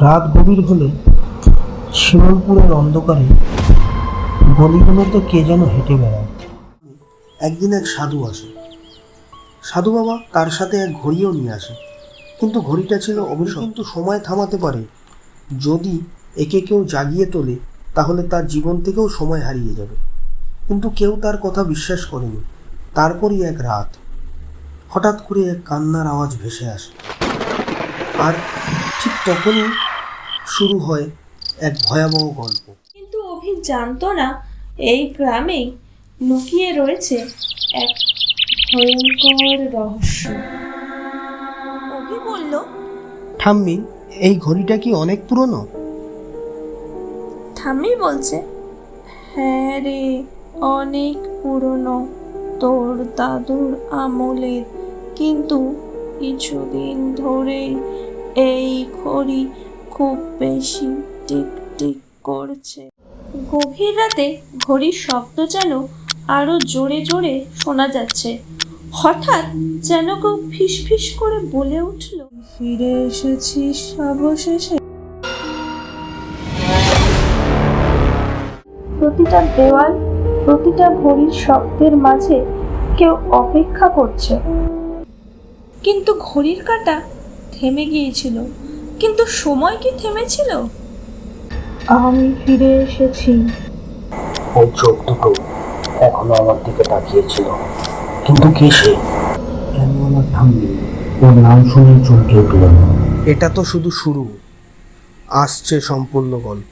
রাত গভীর হলে শিমলপুরের অন্ধকারে গলিগুলোতে কে যেন হেঁটে বেড়ায়। একদিন এক সাধু আসে। সাধু বাবা তার সাথে এক ঘড়িও নিয়ে আসে। কিন্তু ঘড়িটা ছিল অভিশপ্ত। কিন্তু সময় থামাতে পারে। যদি একে কেউ জাগিয়ে তোলে, তাহলে তার জীবন থেকেও সময় হারিয়ে যাবে। কিন্তু কেউ তার কথা বিশ্বাস করেনি। তারপরই এক রাত হঠাৎ করে এক কান্নার আওয়াজ ভেসে আসে। আর ঠিক তখনই শুরু হয় এক ভয়াবহ গল্প। কিন্তু অভি জানতো না এই গ্রামেই লুকিয়ে রয়েছে এক ভয়ঙ্কর রহস্য। অভি বলল ঠাম্মি এই ঘড়িটা কি অনেক পুরনো? ঠাম্মি বলছে হ্যাঁ রে অনেক পুরনো। তোর দাদুর আমলের কিন্তু কিছুদিন ধরেই এই ঘড়ি খুব বেশি টিক টিক করছে। গভীর রাতে ঘড়ির শব্দ যেন আরও জোরে জোরে শোনা যাচ্ছে। হঠাৎ যেন কেউ ফিস করে বলে উঠল, ফিরে এসেছিস অবশেষে। প্রতিটা দেওয়াল, প্রতিটা ঘড়ির শব্দের মাঝে কেউ অপেক্ষা করছে। কিন্তু ঘড়ির কাঁটা থেমে গিয়েছিল। কিন্তু সময় কি থেমেছিল? আমি ফিরে এসেছি। ওই চোখ দুটো এখনও আমার দিকে তাকিয়েছিল। কিন্তু কে সে? কেন আমার ঠাম্মি ওর নাম শুনে চমকে উঠল এটা তো শুধু শুরু। আসছে সম্পূর্ণ গল্প।